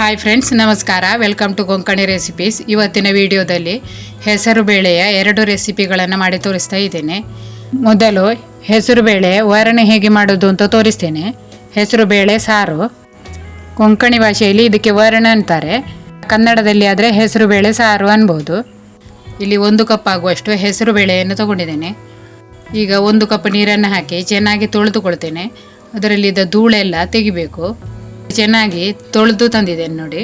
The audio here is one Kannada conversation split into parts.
ಹಾಯ್ ಫ್ರೆಂಡ್ಸ್ ನಮಸ್ಕಾರ. ವೆಲ್ಕಮ್ ಟು ಕೊಂಕಣಿ ರೆಸಿಪೀಸ್ ಇವತ್ತಿನ ವಿಡಿಯೋದಲ್ಲಿ ಹೆಸರು ಬೇಳೆಯ ಎರಡು ರೆಸಿಪಿಗಳನ್ನು ಮಾಡಿ ತೋರಿಸ್ತಾ ಇದ್ದೇನೆ. ಮೊದಲು ಹೆಸರು ಬೇಳೆ ವರ್ಣೆ ಹೇಗೆ ಮಾಡೋದು ಅಂತ ತೋರಿಸ್ತೇನೆ. ಹೆಸರು ಬೇಳೆ ಸಾರು. ಕೊಂಕಣಿ ಭಾಷೆಯಲ್ಲಿ ಇದಕ್ಕೆ ವರ್ಣ ಅಂತಾರೆ. ಕನ್ನಡದಲ್ಲಿ ಆದರೆ ಹೆಸರು ಬೇಳೆ ಸಾರು ಅನ್ಬೋದು. ಇಲ್ಲಿ ಒಂದು ಕಪ್ ಆಗುವಷ್ಟು ಹೆಸರು ಬೇಳೆಯನ್ನು ತಗೊಂಡಿದ್ದೇನೆ. ಈಗ ಒಂದು ಕಪ್ ನೀರನ್ನು ಹಾಕಿ ಚೆನ್ನಾಗಿ ತೊಳೆದುಕೊಳ್ತೇನೆ. ಅದರಲ್ಲಿದ್ದ ಧೂಳೆಲ್ಲ ತೆಗಿಬೇಕು. ಚೆನ್ನಾಗಿ ತೊಳೆದು ತಂದಿದ್ದೇನೆ ನೋಡಿ.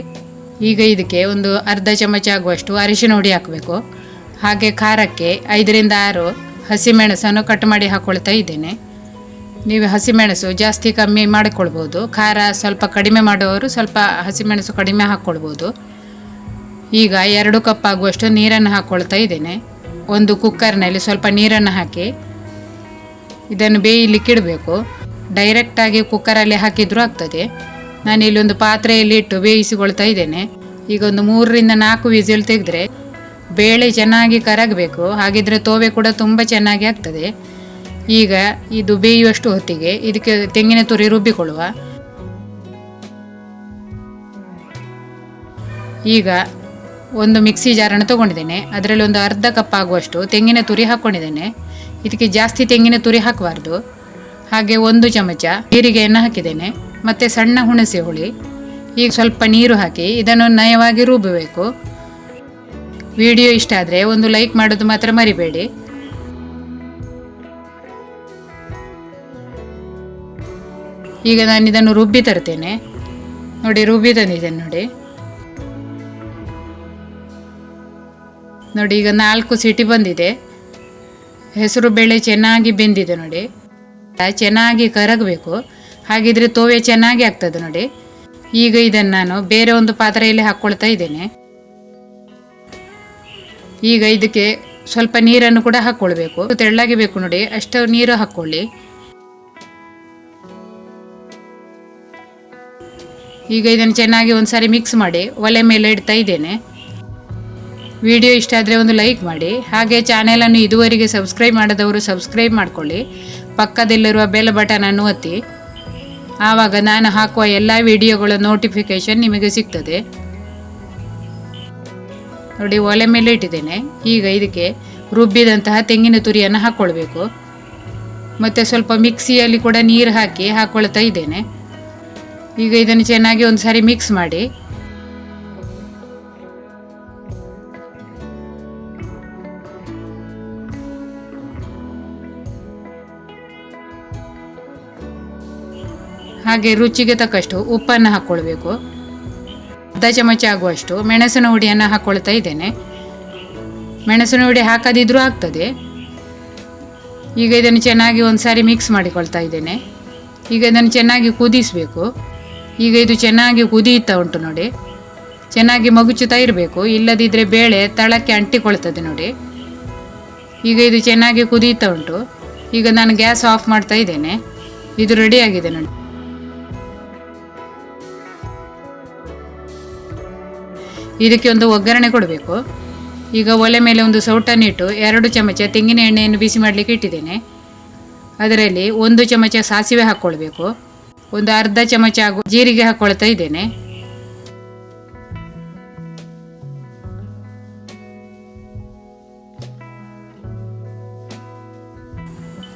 ಈಗ ಇದಕ್ಕೆ ಒಂದು ಅರ್ಧ ಚಮಚ ಆಗುವಷ್ಟು ಅರಿಶಿನ ಹುಡಿ ಹಾಕಬೇಕು. ಹಾಗೆ ಖಾರಕ್ಕೆ ಐದರಿಂದ ಆರು ಹಸಿಮೆಣಸನ್ನು ಕಟ್ ಮಾಡಿ ಹಾಕ್ಕೊಳ್ತಾ ಇದ್ದೇನೆ. ನೀವು ಹಸಿಮೆಣಸು ಜಾಸ್ತಿ ಕಮ್ಮಿ ಮಾಡಿಕೊಳ್ಬೋದು. ಖಾರ ಸ್ವಲ್ಪ ಕಡಿಮೆ ಮಾಡುವವರು ಸ್ವಲ್ಪ ಹಸಿಮೆಣಸು ಕಡಿಮೆ ಹಾಕ್ಕೊಳ್ಬೋದು ಈಗ ಎರಡು ಕಪ್ ಆಗುವಷ್ಟು ನೀರನ್ನು ಹಾಕ್ಕೊಳ್ತಾ ಇದ್ದೇನೆ. ಒಂದು ಕುಕ್ಕರ್ನಲ್ಲಿ ಸ್ವಲ್ಪ ನೀರನ್ನು ಹಾಕಿ ಇದನ್ನು ಬೇಯಲಿಕ್ಕೆ ಇಡಬೇಕು. ಡೈರೆಕ್ಟಾಗಿ ಕುಕ್ಕರಲ್ಲಿ ಹಾಕಿದರೂ ಆಗ್ತದೆ. ನಾನು ಒಂದು ಪಾತ್ರೆಯಲ್ಲಿ ಇಟ್ಟು ಬೇಯಿಸಿಕೊಳ್ತಾ ಇದ್ದೇನೆ. ಈಗ ಒಂದು ಮೂರರಿಂದ ನಾಲ್ಕು ವಿಸಿಲ್ ತೆಗೆದ್ರೆ ಬೇಳೆ ಚೆನ್ನಾಗಿ ಕರಗಬೇಕು. ಹಾಗಿದ್ರೆ ತೋವೆ ಕೂಡ ತುಂಬ ಚೆನ್ನಾಗಿ ಆಗ್ತದೆ. ಈಗ ಇದು ಬೇಯುವಷ್ಟು ಹೊತ್ತಿಗೆ ಇದಕ್ಕೆ ತೆಂಗಿನ ತುರಿ ರುಬ್ಬಿಕೊಳ್ಳುವ. ಈಗ ಒಂದು ಮಿಕ್ಸಿ ಜಾರನ್ನು ತೊಗೊಂಡಿದ್ದೇನೆ. ಅದರಲ್ಲಿ ಒಂದು ಅರ್ಧ ಕಪ್ ಆಗುವಷ್ಟು ತೆಂಗಿನ ತುರಿ ಹಾಕ್ಕೊಂಡಿದ್ದೇನೆ ಇದಕ್ಕೆ ಜಾಸ್ತಿ ತೆಂಗಿನ ತುರಿ ಹಾಕಬಾರ್ದು. ಹಾಗೆ ಒಂದು ಚಮಚ ಜೀರಿಗೆಯನ್ನು ಹಾಕಿದ್ದೇನೆ. ಮತ್ತು ಸಣ್ಣ ಹುಣಸೆ ಹುಳಿ, ಈಗ ಸ್ವಲ್ಪ ನೀರು ಹಾಕಿ ಇದನ್ನು ನಯವಾಗಿ ರುಬ್ಬಬೇಕು ವಿಡಿಯೋ ಇಷ್ಟ ಆದರೆ ಒಂದು ಲೈಕ್ ಮಾಡೋದು ಮಾತ್ರ ಮರಿಬೇಡಿ. ಈಗ ನಾನು ಇದನ್ನು ರುಬ್ಬಿ ತರ್ತೇನೆ. ನೋಡಿ, ರುಬ್ಬಿ ತಂದಿದ್ದೇನೆ ನೋಡಿ. ನೋಡಿ, ಈಗ ನಾಲ್ಕು ಸಿಟಿ ಬಂದಿದೆ. ಹೆಸರು, ಬೇಳೆ ಚೆನ್ನಾಗಿ ಬೆಂದಿದೆ ನೋಡಿ. ಚೆನ್ನಾಗಿ ಕರಗಬೇಕು. ಹಾಗಿದ್ರೆ ತೋವೆ ಚೆನ್ನಾಗಿ ಆಗ್ತದೆ ನೋಡಿ. ಈಗ ಇದನ್ನು ನಾನು ಬೇರೆ ಒಂದು ಪಾತ್ರೆಯಲ್ಲಿ ಹಾಕ್ಕೊಳ್ತಾ ಇದ್ದೇನೆ. ಈಗ ಇದಕ್ಕೆ ಸ್ವಲ್ಪ ನೀರನ್ನು ಕೂಡ ಹಾಕ್ಕೊಳ್ಬೇಕು ತೆಳ್ಳಗೆ ಬೇಕು ನೋಡಿ, ಅಷ್ಟು ನೀರು ಹಾಕ್ಕೊಳ್ಳಿ ಈಗ ಇದನ್ನು ಚೆನ್ನಾಗಿ ಒಂದ್ಸಾರಿ ಮಿಕ್ಸ್ ಮಾಡಿ, ಒಲೆ ಮೇಲೆ ಇಡ್ತಾ ಇದ್ದೇನೆ. ವಿಡಿಯೋ ಇಷ್ಟ ಆದರೆ ಒಂದು ಲೈಕ್ ಮಾಡಿ, ಹಾಗೆ ಚಾನೆಲನ್ನು ಇದುವರೆಗೆ ಸಬ್ಸ್ಕ್ರೈಬ್ ಮಾಡದವರು ಸಬ್ಸ್ಕ್ರೈಬ್ ಮಾಡಿಕೊಳ್ಳಿ. ಪಕ್ಕದಲ್ಲಿರುವ ಬೆಲ್ ಬಟನನ್ನು ಒತ್ತಿ. ಆವಾಗ ನಾನು ಹಾಕುವ ಎಲ್ಲ ವಿಡಿಯೋಗಳ ನೋಟಿಫಿಕೇಶನ್ ನಿಮಗೆ ಸಿಗ್ತದೆ. ನೋಡಿ, ಒಲೆ ಮೇಲೆ ಇಟ್ಟಿದ್ದೇನೆ. ಈಗ ಇದಕ್ಕೆ ರುಬ್ಬಿದಂತಹ ತೆಂಗಿನ ತುರಿಯನ್ನು ಹಾಕ್ಕೊಳ್ಬೇಕು ಮತ್ತು ಸ್ವಲ್ಪ ಮಿಕ್ಸಿಯಲ್ಲಿ ಕೂಡ ನೀರು ಹಾಕಿ ಹಾಕ್ಕೊಳ್ತಾ ಇದ್ದೇನೆ. ಈಗ ಇದನ್ನು ಚೆನ್ನಾಗಿ ಒಂದು ಸಾರಿ ಮಿಕ್ಸ್ ಮಾಡಿ. ಹಾಗೆ ರುಚಿಗೆ ತಕ್ಕಷ್ಟು ಉಪ್ಪನ್ನು ಹಾಕ್ಕೊಳ್ಬೇಕು ಅರ್ಧ ಚಮಚ ಆಗುವಷ್ಟು ಮೆಣಸಿನ ಹುಡಿಯನ್ನು ಹಾಕ್ಕೊಳ್ತಾ ಇದ್ದೇನೆ. ಮೆಣಸಿನ ಹುಡಿ ಹಾಕದಿದ್ರೂ ಆಗ್ತದೆ. ಈಗ ಇದನ್ನು ಚೆನ್ನಾಗಿ ಒಂದು ಸಾರಿ ಮಿಕ್ಸ್ ಮಾಡಿಕೊಳ್ತಾ ಇದ್ದೇನೆ. ಈಗ ಇದನ್ನು ಚೆನ್ನಾಗಿ ಕುದಿಸಬೇಕು. ಈಗ ಇದು ಚೆನ್ನಾಗಿ ಕುದಿಯುತ್ತಾ ಉಂಟು ನೋಡಿ. ಚೆನ್ನಾಗಿ ಮಗುಚುತ್ತಾ ಇರಬೇಕು. ಇಲ್ಲದಿದ್ದರೆ ಬೇಳೆ ತಳಕ್ಕೆ ಅಂಟಿಕೊಳ್ತದೆ ನೋಡಿ. ಈಗ ಇದು ಚೆನ್ನಾಗಿ ಕುದಿಯುತ್ತಾ ಉಂಟು. ಈಗ ನಾನು ಗ್ಯಾಸ್ ಆಫ್ ಮಾಡ್ತಾ ಇದ್ದೇನೆ. ಇದು ರೆಡಿಯಾಗಿದೆ ನೋಡಿ. ಇದಕ್ಕೆ ಒಂದು ಒಗ್ಗರಣೆ ಕೊಡಬೇಕು. ಈಗ ಒಲೆ ಮೇಲೆ ಒಂದು ಸೌಟನ್ನಿಟ್ಟು ಎರಡು ಚಮಚ ತೆಂಗಿನ ಎಣ್ಣೆಯನ್ನು ಬಿಸಿ ಮಾಡಲಿಕ್ಕೆ ಇಟ್ಟಿದ್ದೇನೆ. ಅದರಲ್ಲಿ ಒಂದು ಚಮಚ ಸಾಸಿವೆ ಹಾಕ್ಕೊಳ್ಬೇಕು. ಒಂದು ಅರ್ಧ ಚಮಚ ಆಗು ಜೀರಿಗೆ ಹಾಕ್ಕೊಳ್ತಾ ಇದ್ದೇನೆ.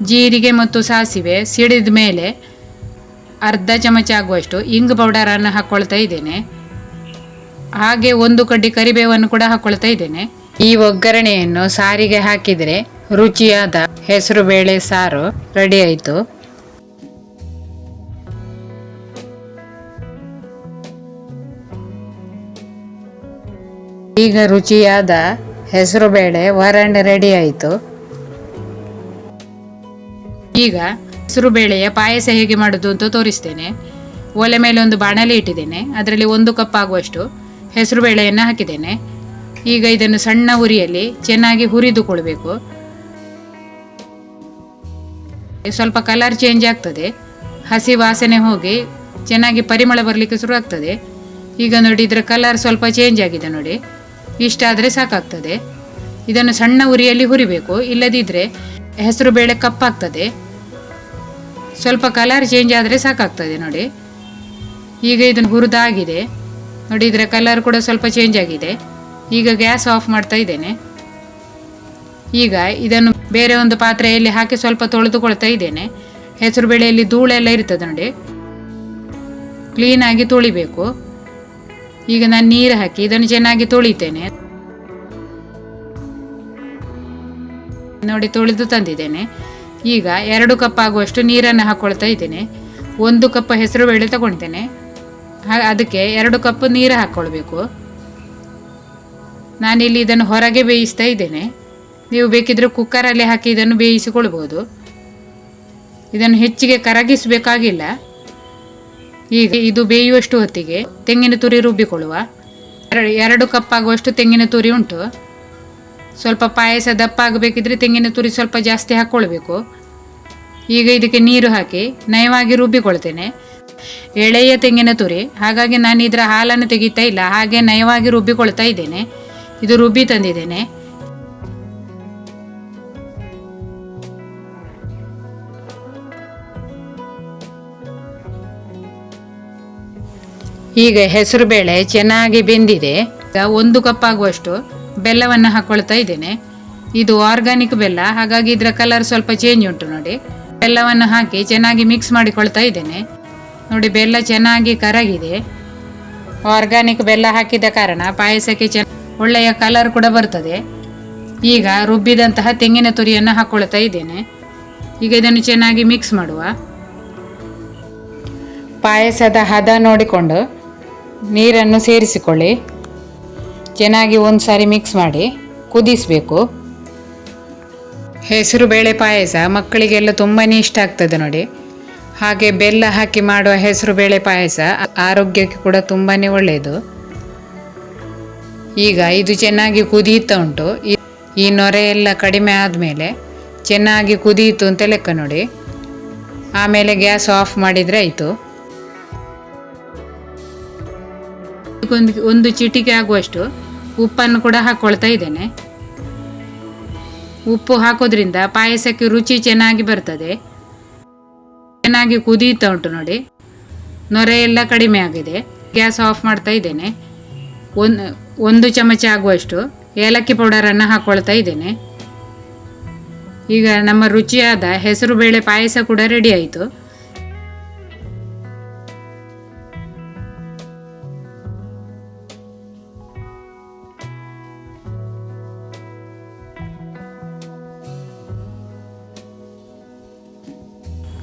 ಜೀರಿಗೆ ಮತ್ತು ಸಾಸಿವೆ ಸಿಡಿದ ಮೇಲೆ ಅರ್ಧ ಚಮಚ ಆಗುವಷ್ಟು ಇಂಗು ಪೌಡರನ್ನು ಹಾಕ್ಕೊಳ್ತಾ ಇದ್ದೇನೆ. ಹಾಗೆ ಒಂದು ಕಡ್ಡಿ ಕರಿಬೇವನ್ನು ಕೂಡ ಹಾಕೊಳ್ತಾ ಇದ್ದೇನೆ. ಈ ಒಗ್ಗರಣೆಯನ್ನು ಸಾರಿಗೆ ಹಾಕಿದರೆ ರುಚಿಯಾದ ಹೆಸರು ಬೇಳೆ ಸಾರು ರೆಡಿ ಆಯಿತು. ಈಗ ರುಚಿಯಾದ ಹೆಸರು ಬೇಳೆ ವರಣ ರೆಡಿ ಆಯಿತು. ಈಗ ಹೆಸರು ಬೇಳೆಯ ಪಾಯಸ ಹೇಗೆ ಮಾಡೋದು ಅಂತ ತೋರಿಸ್ತೇನೆ. ಒಲೆ ಮೇಲೆ ಒಂದು ಬಾಣಲಿ ಇಟ್ಟಿದ್ದೇನೆ. ಅದರಲ್ಲಿ ಒಂದು ಕಪ್ ಆಗುವಷ್ಟು ಹೆಸರು ಬೇಳೆಯನ್ನು ಹಾಕಿದ್ದೇನೆ. ಈಗ ಇದನ್ನು ಸಣ್ಣ ಉರಿಯಲ್ಲಿ ಚೆನ್ನಾಗಿ ಹುರಿದುಕೊಳ್ಬೇಕು. ಸ್ವಲ್ಪ ಕಲರ್ ಚೇಂಜ್ ಆಗ್ತದೆ. ಹಸಿ ವಾಸನೆ ಹೋಗಿ ಚೆನ್ನಾಗಿ ಪರಿಮಳ ಬರಲಿಕ್ಕೆ ಶುರು ಆಗ್ತದೆ. ಈಗ ನೋಡಿ ಇದರ ಕಲರ್ ಸ್ವಲ್ಪ ಚೇಂಜ್ ಆಗಿದೆ ನೋಡಿ. ಇಷ್ಟಾದರೆ ಸಾಕಾಗ್ತದೆ. ಇದನ್ನು ಸಣ್ಣ ಉರಿಯಲ್ಲಿ ಹುರಿಬೇಕು. ಇಲ್ಲದಿದ್ದರೆ ಹೆಸರು ಬೇಳೆ ಕಪ್ಪಾಗ್ತದೆ. ಸ್ವಲ್ಪ ಕಲರ್ ಚೇಂಜ್ ಆದರೆ ಸಾಕಾಗ್ತದೆ ನೋಡಿ. ಈಗ ಇದನ್ನು ಹುರಿದಾಗಿದೆ. ನೋಡಿ, ಇದರ ಕಲರ್ ಕೂಡ ಸ್ವಲ್ಪ ಚೇಂಜ್ ಆಗಿದೆ. ಈಗ ಗ್ಯಾಸ್ ಆಫ್ ಮಾಡ್ತಾ ಇದ್ದೇನೆ. ಈಗ ಇದನ್ನು ಬೇರೆ ಒಂದು ಪಾತ್ರೆಯಲ್ಲಿ ಹಾಕಿ ಸ್ವಲ್ಪ ತೊಳೆದುಕೊಳ್ತಾ ಇದ್ದೇನೆ. ಹೆಸರು ಬೇಳೆಯಲ್ಲಿ ಧೂಳೆಲ್ಲ ಇರ್ತದೆ ನೋಡಿ. ಕ್ಲೀನಾಗಿ ತೊಳಿಬೇಕು. ಈಗ ನಾನು ನೀರು ಹಾಕಿ ಇದನ್ನು ಚೆನ್ನಾಗಿ ತೊಳಿತೇನೆ. ನೋಡಿ, ತೊಳೆದು ತಂದಿದ್ದೇನೆ. ಈಗ ಎರಡು ಕಪ್ ಆಗುವಷ್ಟು ನೀರನ್ನು ಹಾಕ್ಕೊಳ್ತಾ ಇದ್ದೇನೆ. ಒಂದು ಕಪ್ ಹೆಸರು ಬೇಳೆ ತಗೊಳ್ತೇನೆ ಅದಕ್ಕೆ ಎರಡು ಕಪ್ ನೀರು ಹಾಕ್ಕೊಳ್ಬೇಕು ನಾನಿಲ್ಲಿ ಇದನ್ನು ಹೊರಗೆ ಬೇಯಿಸ್ತಾ ಇದ್ದೇನೆ. ನೀವು ಬೇಕಿದ್ರೆ ಕುಕ್ಕರಲ್ಲಿ ಹಾಕಿ ಇದನ್ನು ಬೇಯಿಸಿಕೊಳ್ಬೋದು. ಇದನ್ನು ಹೆಚ್ಚಿಗೆ ಕರಗಿಸಬೇಕಾಗಿಲ್ಲ. ಈಗ ಇದು ಬೇಯುವಷ್ಟು ಹೊತ್ತಿಗೆ ತೆಂಗಿನ ತುರಿ ರುಬ್ಬಿಕೊಳ್ಳುವ. ಎರಡು- ಎರಡು ಕಪ್ ಆಗುವಷ್ಟು ತೆಂಗಿನ ತುರಿ ಉಂಟು. ಸ್ವಲ್ಪ ಪಾಯಸ ದಪ್ಪ ಆಗಬೇಕಿದ್ರೆ ತೆಂಗಿನ ತುರಿ ಸ್ವಲ್ಪ ಜಾಸ್ತಿ ಹಾಕ್ಕೊಳ್ಬೇಕು ಈಗ ಇದಕ್ಕೆ ನೀರು ಹಾಕಿ ನಯವಾಗಿ ರುಬ್ಬಿಕೊಳ್ತೇನೆ. ಎಳೆಯ ತೆಂಗಿನ ತುರಿ. ಹಾಗಾಗಿ ನಾನು ಇದರ ಹಾಲನ್ನು ತೆಗಿತಾ ಇಲ್ಲ. ಹಾಗೆ ನಯವಾಗಿ ರುಬ್ಬಿಕೊಳ್ತಾ ಇದ್ದೇನೆ. ಇದು ರುಬ್ಬಿ ತಂದಿದ್ದೇನೆ. ಈಗ ಹೆಸರು ಬೇಳೆ ಚೆನ್ನಾಗಿ ಬೆಂದಿದೆ. ಈಗ ಒಂದು ಕಪ್ ಆಗುವಷ್ಟು ಬೆಲ್ಲವನ್ನು ಹಾಕ್ಕೊಳ್ತಾ ಇದ್ದೇನೆ. ಇದು ಆರ್ಗಾನಿಕ್ ಬೆಲ್ಲ. ಹಾಗಾಗಿ ಇದರ ಕಲರ್ ಸ್ವಲ್ಪ ಚೇಂಜ್ ಉಂಟು ನೋಡಿ. ಬೆಲ್ಲವನ್ನು ಹಾಕಿ ಚೆನ್ನಾಗಿ ಮಿಕ್ಸ್ ಮಾಡಿಕೊಳ್ತಾ ಇದ್ದೇನೆ. ನೋಡಿ, ಬೆಲ್ಲ ಚೆನ್ನಾಗಿ ಕರಗಿದೆ. ಆರ್ಗ್ಯಾನಿಕ್ ಬೆಲ್ಲ ಹಾಕಿದ ಕಾರಣ ಪಾಯಸಕ್ಕೆ ಚೆನ್ನ ಒಳ್ಳೆಯ ಕಲರ್ ಕೂಡ ಬರ್ತದೆ. ಈಗ ರುಬ್ಬಿದಂತಹ ತೆಂಗಿನ ತುರಿಯನ್ನು ಹಾಕ್ಕೊಳ್ತಾ ಇದ್ದೇನೆ. ಈಗ ಇದನ್ನು ಚೆನ್ನಾಗಿ ಮಿಕ್ಸ್ ಮಾಡುವ. ಪಾಯಸದ ಹದ ನೋಡಿಕೊಂಡು ನೀರನ್ನು ಸೇರಿಸಿಕೊಳ್ಳಿ. ಚೆನ್ನಾಗಿ ಒಂದು ಸಾರಿ ಮಿಕ್ಸ್ ಮಾಡಿ, ಕುದಿಸಬೇಕು. ಹೆಸರು ಬೇಳೆ ಪಾಯಸ ಮಕ್ಕಳಿಗೆಲ್ಲ ತುಂಬಾ ಇಷ್ಟ ಆಗ್ತದೆ ನೋಡಿ. ಹಾಗೆ ಬೆಲ್ಲ ಹಾಕಿ ಮಾಡುವ ಹೆಸರು ಬೇಳೆ ಪಾಯಸ, ಆರೋಗ್ಯಕ್ಕೆ ಕೂಡ ತುಂಬಾ ಒಳ್ಳೆಯದು ಈಗ ಇದು ಚೆನ್ನಾಗಿ ಕುದೀತಾ ಉಂಟು. ಈ- ನೊರೆ ಎಲ್ಲ ಕಡಿಮೆ ಆದಮೇಲೆ ಚೆನ್ನಾಗಿ ಕುದಿಯಿತು ಅಂತ ಲೆಕ್ಕ ನೋಡಿ. ಆಮೇಲೆ ಗ್ಯಾಸ್ ಆಫ್ ಮಾಡಿದರೆ ಆಯಿತು. ಒಂದು ಒಂದು ಚಿಟಿಕೆ ಆಗುವಷ್ಟು ಉಪ್ಪನ್ನು ಕೂಡ ಹಾಕ್ಕೊಳ್ತಾ ಇದ್ದೇನೆ. ಉಪ್ಪು ಹಾಕೋದ್ರಿಂದ ಪಾಯಸಕ್ಕೆ ರುಚಿ ಚೆನ್ನಾಗಿ ಬರ್ತದೆ. ಚೆನ್ನಾಗಿ ಕುದೀತಾ ಉಂಟು ನೋಡಿ. ನೊರೆ ಎಲ್ಲ ಕಡಿಮೆ ಆಗಿದೆ. ಗ್ಯಾಸ್ ಆಫ್ ಮಾಡ್ತಾ ಇದ್ದೇನೆ. ಒಂದು ಒಂದು ಚಮಚ ಆಗುವಷ್ಟು. ಏಲಕ್ಕಿ ಪೌಡರನ್ನು ಹಾಕ್ಕೊಳ್ತಾ ಇದ್ದೇನೆ. ಈಗ ನಮ್ಮ ರುಚಿಯಾದ ಹೆಸರು ಬೇಳೆ ಪಾಯಸ ಕೂಡ ರೆಡಿ ಆಯಿತು.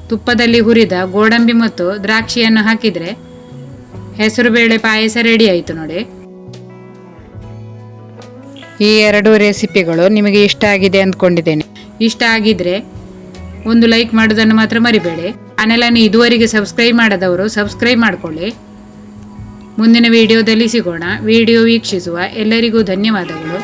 ತುಪ್ಪದಲ್ಲಿ ಹುರಿದ ಗೋಡಂಬಿ ಮತ್ತು ದ್ರಾಕ್ಷಿಯನ್ನು ಹಾಕಿದರೆ ಹೆಸರುಬೇಳೆ ಪಾಯಸ ರೆಡಿ ಆಯಿತು ನೋಡಿ. ಈ ಎರಡು ರೆಸಿಪಿಗಳು ನಿಮಗೆ ಇಷ್ಟ ಆಗಿದೆ ಅಂದ್ಕೊಂಡಿದ್ದೇನೆ. ಇಷ್ಟ ಆಗಿದ್ರೆ ಒಂದು ಲೈಕ್ ಮಾಡೋದನ್ನು ಮಾತ್ರ ಮರಿಬೇಡಿ. ಚಾನೆಲನ್ನು ಇದುವರೆಗೆ ಸಬ್ಸ್ಕ್ರೈಬ್ ಮಾಡದವರು ಸಬ್ಸ್ಕ್ರೈಬ್ ಮಾಡಿಕೊಳ್ಳಿ. ಮುಂದಿನ ವಿಡಿಯೋದಲ್ಲಿ ಸಿಗೋಣ. ವಿಡಿಯೋ ವೀಕ್ಷಿಸುವ ಎಲ್ಲರಿಗೂ ಧನ್ಯವಾದಗಳು.